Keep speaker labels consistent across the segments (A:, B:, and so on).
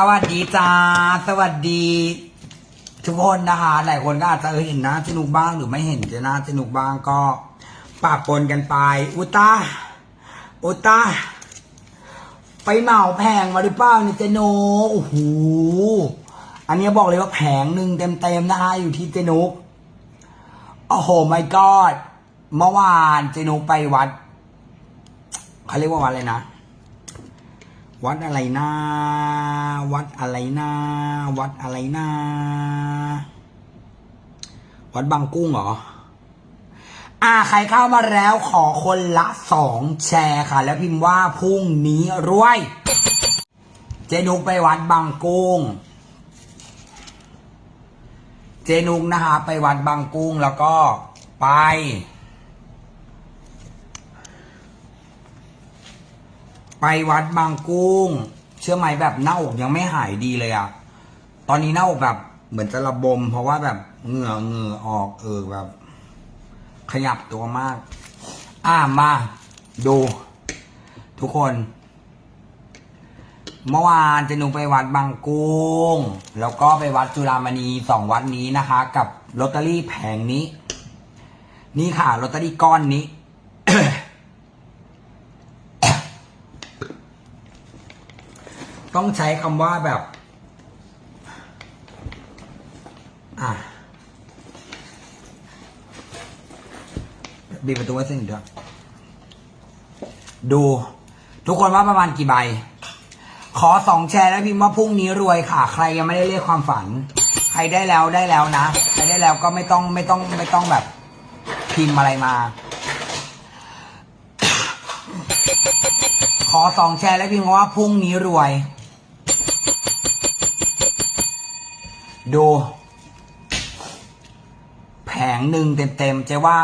A: สวัสดีจ้า สวัสดี ทุกคนนะคะ หลายคนก็อาจจะเออเห็นหน้าเจนุกบ้างหรือไม่เห็นเจหน้าเจนุกบ้างก็ปะปนกันไป อุตาอุตาไปเหมาแผงมาหรือเปล่าเนี่ยเจโนโอ้โหอันนี้บอกเลยว่าแผงหนึ่งเต็มๆนะคะอยู่ที่เจนุกโอ้โหไม่กอดเมื่อวานเจนุกไปวัดเขาเรียกว่าวัดอะไรนะ วัดอะไรนะ วัดอะไรนะ วัดอะไรนะ วัดบางกุ้งเหรอ อ่าใครเข้ามาแล้วขอคนละสองแชร์ค่ะ แล้วพิมพ์ว่าพรุ่งนี้รวย เจนุกไปวัดบางกุ้ง เจนุกนะคะไปวัดบางกุ้งแล้วก็ไป ไปวัดบางกุ้ง เชื่อไหมแบบหน้าอกยังไม่หายดีเลยอะตอนนี้หน้าอกแบบเหมือนจะระบม เพราะว่าแบบเหงื่อเหงื่อออกเออแบบ ขยับตัวมาก อ่ามา ดู ทุกคน เมื่อวานเจะนุงไปวัดบางกุ้ง แล้วก็ไปวัดจุฬามณีสองวัดนี้นะคะ กับลอตเตอรี่แผงนี้ นี่ค่ะลอตเตอรี่ก้อนนี้ ต้องใช้คำว่าแบบ อะบีประตูไว้เส้นงเดียวดู ทุกคนว่าประมาณกี่ใบ ขอสองแชร์แล้วพิมพ์ว่าพรุ่งนี้รวยค่ะ ใครยังไม่ได้เรียกความฝัน ใครได้แล้วได้แล้วนะ ใครได้แล้วก็ไม่ต้องไม่ต้องไม่ต้องแบบ พิมพ์อะไรมา ขอสองแชร์แล้วพิมพ์ว่าพรุ่งนี้รวย ดู แผงหนึ่งเต็มๆเจ๊ว่า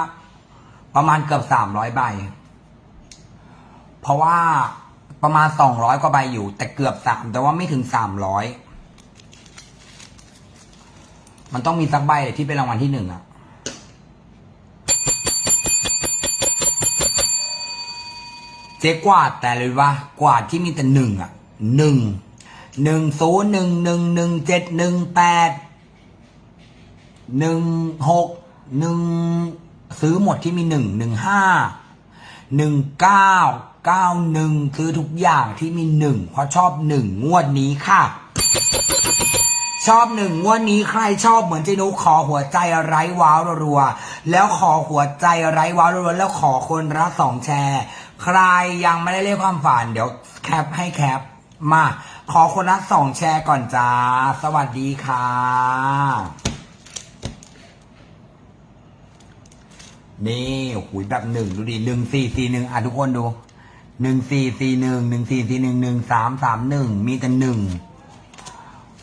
A: ประมาณเกือบสามร้อยใบ เพราะว่าประมาณสองร้อยกว่าใบอยู่ แต่เกือบสามแต่ว่าไม่ถึงสามร้อยมันต้องมีสักใบเลยที่เป็นรางวัลที่หนึ่งอะเจ๊กวาดแต่เลยว่ากวาดที่มีแต่หนึ่งอะหนึ่ง หนึ่งศูนย์หนึ่งหนึ่งหนึ่งเจ็ดหนึ่งแปดหนึ่งหกหนึ่งซื้อหมดที่มีหนึ่งหนึ่งห้าหนึ่งเก้าเก้าหนึ่งซื้อทุกอย่างที่มีหนึ่งเพราะชอบหนึ่งงวดนี้ค่ะ ชอบหนึ่งงวดนี้ใครชอบเหมือนเจนุขอหัวใจไร้ว้าวรัวๆแล้วขอหัวใจไร้ว้าวรัวๆแล้วขอคนละสองแชร์ ใครยังไม่ได้เรียกความฝันเดี๋ยวแคปให้แคป มา ขอคนละสองแชร์ก่อนจ้า สวัสดีค่ะ นี่หุยแบบหนึ่งดูดิหนึ่งสี่สี่หนึ่งอะทุกคนดูหนึ่งสี่สี่หนึ่งหนึ่งสี่สี่หนึ่งหนึ่งสามสามหนึ่งมีแต่หนึ่ง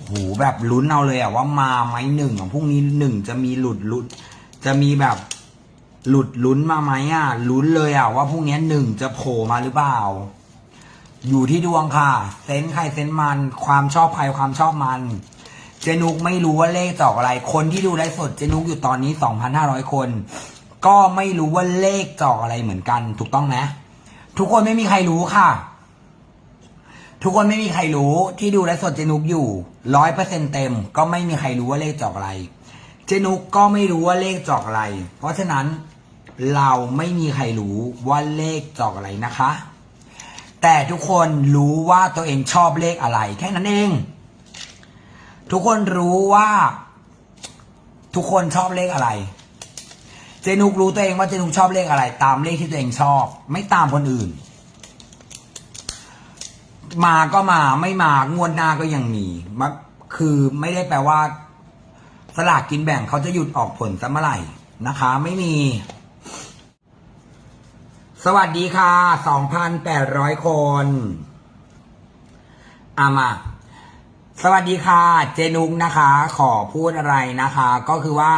A: โหแบบลุ้นเอาเลยอะว่ามาไหมหนึ่งอะพรุ่งนี้หนึ่งจะมีหลุดหลุด จะมีแบบหลุดลุ้นมาไหมอะลุ้นเลยอะว่าพรุ่งนี้หนึ่งจะโผล่มาหรือเปล่า อยู่ที่ดวงค่ะ เซนใครเซนมัน ความชอบใครความชอบมัน เจนุกไม่รู้ว่าเลขจอกอะไร คนที่ดูไลฟ์สดเจนุกอยู่ตอนนี้ 2,500 คน ก็ไม่รู้ว่าเลขจอกอะไรเหมือนกัน ถูกต้องไหมทุกคนไม่มีใครรู้ค่ะ ทุกคนไม่มีใครรู้ที่ดูไลฟ์สดเจนุกอยู่ร้อยเปอร์เซ็นเต็ม ก็ไม่มีใครรู้ว่าเลขจอกอะไร เจนุกก็ไม่รู้ว่าเลขจอกอะไร เพราะฉะนั้นเราไม่มีใครรู้ว่าเลขจอกอะไรนะคะ แต่ทุกคนรู้ว่าตัวเองชอบเลขอะไร แค่นั้นเอง ทุกคนรู้ว่า ทุกคนชอบเลขอะไร เจนุกรู้ตัวเองว่าเจนุกชอบเลขอะไร ตามเลขที่ตัวเองชอบ ไม่ตามคนอื่น มาก็มาไม่มางวดหน้าก็ยังมีมันคือไม่ได้แปลว่า สลากกินแบ่งเขาจะหยุดออกผลซะเมื่อไหร่นะคะ ไม่มี สวัสดีค่ะ2,800คนอามา สวัสดีค่ะ เจนุกนะคะ ขอพูดอะไรนะคะ ก็คือว่า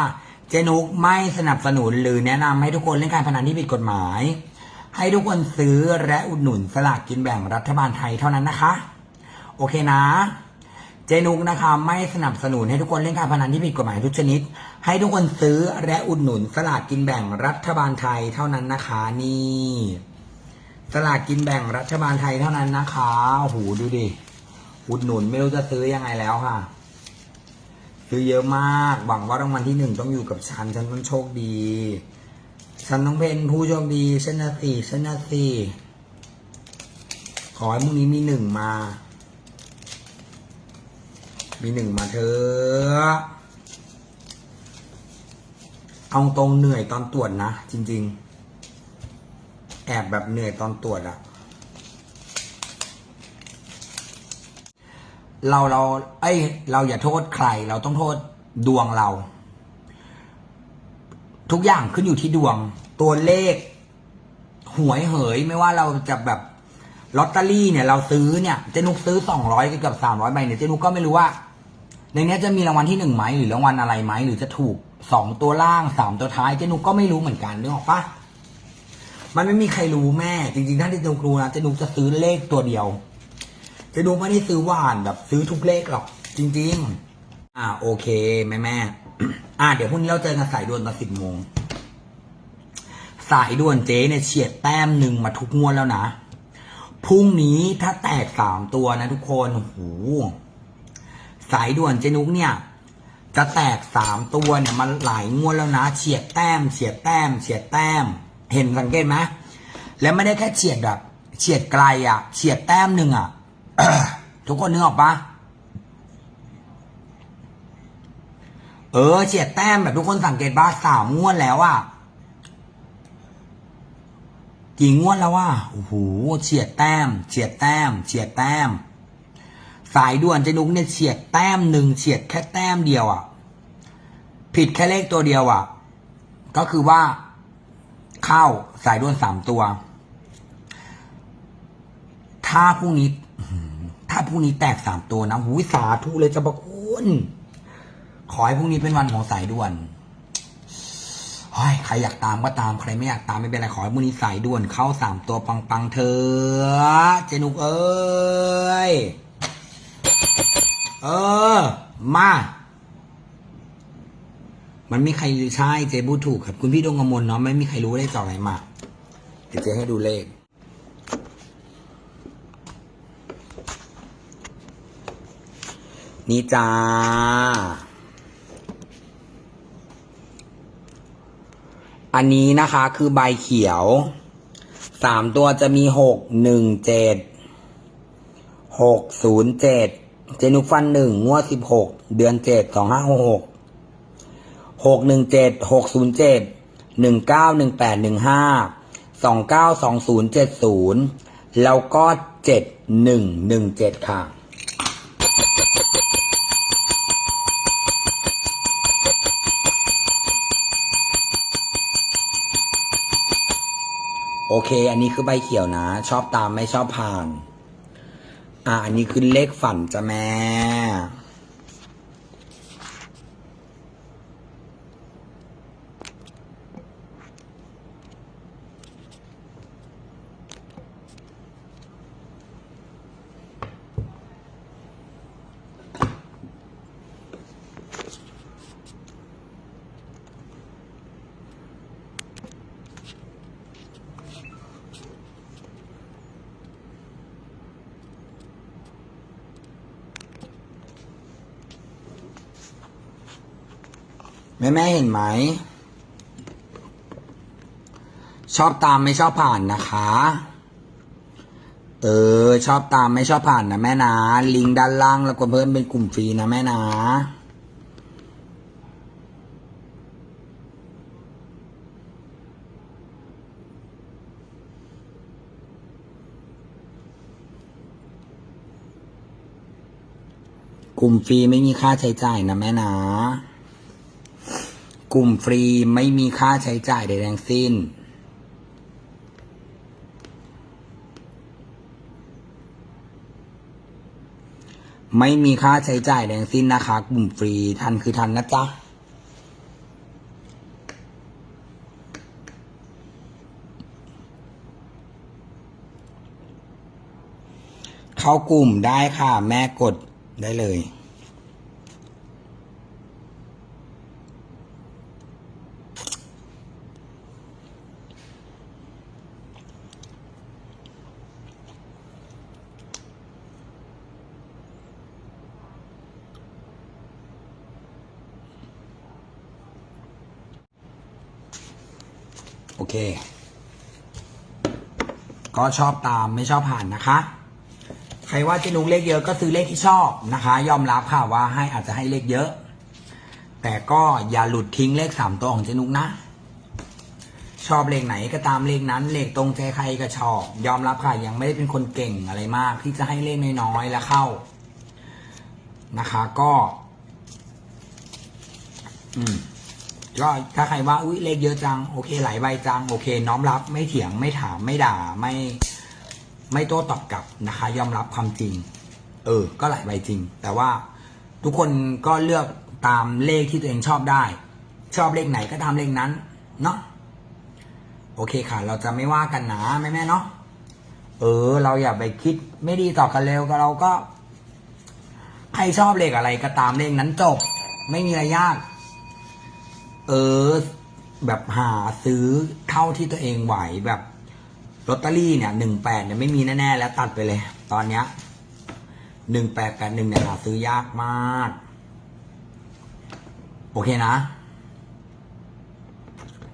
A: เจนุกไม่สนับสนุนหรือแนะนำให้ทุกคนเล่นการพนันที่ผิดกฎหมาย ให้ทุกคนซื้อและอุดหนุนสลากกินแบ่งรัฐบาลไทยเท่านั้นนะคะ โอเคนะ จนุกนะคะไม่สนับสนุนให้ทุกคนเล่นการพนันที่ผิดกฎหมายทุกชนิด ให้ทุกคนซื้อและอุดหนุนสลากกินแบ่งรัฐบาลไทยเท่านั้นนะคะนี่สลากกินแบ่งรัฐบาลไทยเท่านั้นนะคะโอ้โหดูดิอุดหนุนไม่รู้จะซื้อยังไงแล้วค่ะ ซื้อเยอะมากหวังว่ารางวัลที่หนึ่งต้องอยู่กับฉันฉันต้องโชคดี ฉันต้องเป็นผู้โชคดีฉันะสิฉันะสิขอให้พรุ่งนี้มีหนึ่งมา มีหนึ่งมาเถอะเอาตรงเหนื่อยตอนตรวจนะ จริง ๆ แอบแบบเหนื่อยตอนตรวจอะเราเราเอ้เราอย่าโทษใคร เราต้องโทษดวงเรา ทุกอย่างขึ้นอยู่ที่ดวง ตัวเลข หวยเหย ไม่ว่าเราจะแบบลอตเตอรี่เนี่ย เราซื้อเนี่ยเจนุกซื้อสองร้อยกับสามร้อยใบเนี่ยเจนุกก็ไม่รู้ว่า ในนี้จะมีรางวัลที่หนึ่งไหมหรือรางวัลอะไรไหมหรือจะถูกสองตัวล่างสามตัวท้ายเจนุกก็ไม่รู้เหมือนกันนึกออกปะมันไม่มีใครรู้แม่ จริงๆถ้าเจนุกรู้นะเจนุกจะซื้อเลขตัวเดียวเจนุกไม่ได้ซื้อหวานแบบ ซื้อทุกเลขหรอก จริง ๆ อ่าโอเคแม่แม่อ่าเดี๋ยวพรุ่งนี้เราเจอกันสายด่วนตอนสิบโมงสายด่วนเจ๊เนี่ยเฉียดแต้มหนึ่งมาทุกงวดแล้วนะพรุ่งนี้ถ้าแตกสามตัวนะทุกคนโอ้โห สายด่วนเจนุกเนี่ย จะแตกสามตัวเนี่ยมันหลายงวดแล้วนะเฉียดแต้มเฉียดแต้มเฉียดแต้ม เห็นสังเกตไหมแล้วไม่ได้แค่เฉียดแบบเฉียดไกลอะเฉียดแต้มหนึ่งอะทุกคนนึกออกปะเออเฉียดแต้มแบบทุกคนสังเกตป่ะสามงวดแล้วอะกี่งวดแล้วว่าโอ้โหเฉียดแต้ม เฉียดแต้ม เฉียดแต้ม สายด่วนเจนุกเนี่ยเฉียดแต้มหนึ่งเฉียดแค่แต้มเดียวอะ่ะ ผิดแค่เลขตัวเดียวอะ่ะ ก็คือว่า เข้าสายด่วนสามตัว ถ้าพรุ่งนี้ ถ้าพรุ่งนี้แตกสามตัวนะหูยสาธุเลยจะประคุณขอให้พรุ่งนี้เป็นวันของสายด่วนเฮ้ยใครอยากตามก็ตามใครไม่อยากตามไม่เป็นไรขอให้พรุ่งนี้สายด่วนเข้าสามตัวปังๆเธอเจนุกเอ้ย เออ มา มันไม่ใครใช่เจบูถูกครับ คุณพี่ดวงกมลเนาะไม่มีใครรู้เลขจอไหนมาเดี๋ยวเจให้ดูเลขนี่จ้า อันนี้นะคะคือใบเขียว สามตัวจะมีหกหนึ่งเจ็ดหกศูนย์เจ็ด เจนุกฟันหนึ่งงวดสิบหกเดือนเจ็ดสองห้าหกหกหกหนึ่งเจ็ดหกศูนย์เจ็ดหนึ่งเก้าหนึ่งแปดหนึ่งห้าสองเก้าสองศูนย์เจ็ดศูนย์แล้วก็เจ็ดหนึ่งหนึ่งเจ็ดค่ะโอเค อันนี้คือใบเขียวนะ ชอบตามไม่ชอบผ่าน อ่าอันนี้คือเลขฝันจ้ะแม่ แม่แม่เห็นไหม ชอบตามไม่ชอบผ่านนะคะ เออ ชอบตามไม่ชอบผ่านนะแม่นะ ลิงด้านล่างแล้วก็เพิ่มเป็นกลุ่มฟรีนะแม่นะกลุ่มฟรีไม่มีค่าใช้จ่ายนะแม่นะ กลุ่มฟรีไม่มีค่าใช้จ่ายใดทั้งสิ้น ไม่มีค่าใช้จ่ายใดงสิ้นนะคะ กลุ่มฟรีทันคือทันนะจ๊ะเข้ากลุ่มได้ค่ะ แม่กดได้เลย โอเค ก็ชอบตามไม่ชอบผ่านนะคะ ใครว่าเจนุกเลขเยอะก็ซื้อเลขที่ชอบนะคะ ยอมรับค่ะว่าให้อาจจะให้เลขเยอะ แต่ก็อย่าหลุดทิ้งเลขสามตัวของเจนุกนะ ชอบเลขไหนก็ตามเลขนั้น เลขตรงใจใครก็ชอบ ยอมรับค่ะยังไม่ได้เป็นคนเก่งอะไรมาก ที่จะให้เลขน้อยๆแล้วเข้านะคะก็ อืม ก็ถ้าใครว่าอุ้ยเลขเยอะจังโอเคหลายใบจังโอเค น้อมรับไม่เถียงไม่ถามไม่ด่าไม่ไม่โต้ตอบกลับนะคะ ยอมรับความจริง เออ ก็หลายใบจริง แต่ว่าทุกคนก็เลือกตามเลขที่ตัวเองชอบได้ ชอบเลขไหนก็ตามเลขนั้น เนาะโอเคค่ะ เราจะไม่ว่ากันนะแม่แม่เนาะเออ เราอย่าไปคิดไม่ดีต่อกันเร็วก็เราก็ ใครชอบเลขอะไรก็ตามเลขนั้นจบ ไม่มีอะไรยาก เออแบบหาซื้อเท่าที่ตัวเองไหวแบบลอตเตอรี่เนี่ยหนึ่งแปดเนี่ยไม่มีแน่ ๆ แล้วตัดไปเลย ตอนเนี้ยหนึ่งแปดแปดหนึ่งเนี่ยหาซื้อยากมาก โอเคนะ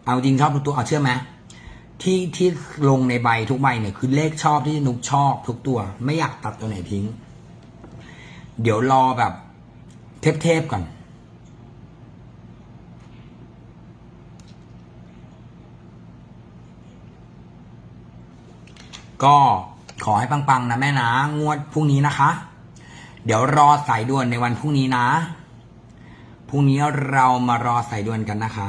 A: เอาจริงชอบทุกตัวเอาเชื่อไหมที่ที่ลงในใบทุกใบเนี่ยคือเลขชอบที่นุกชอบทุกตัว ไม่อยากตัดตัวไหนทิ้ง เดี๋ยวรอแบบเทพๆก่อน ก็ขอให้ปังๆนะแม่นะ งวดพรุ่งนี้นะคะ เดี๋ยวรอสายด่วนในวันพรุ่งนี้นะ พรุ่งนี้เรามารอสายด่วนกันนะคะ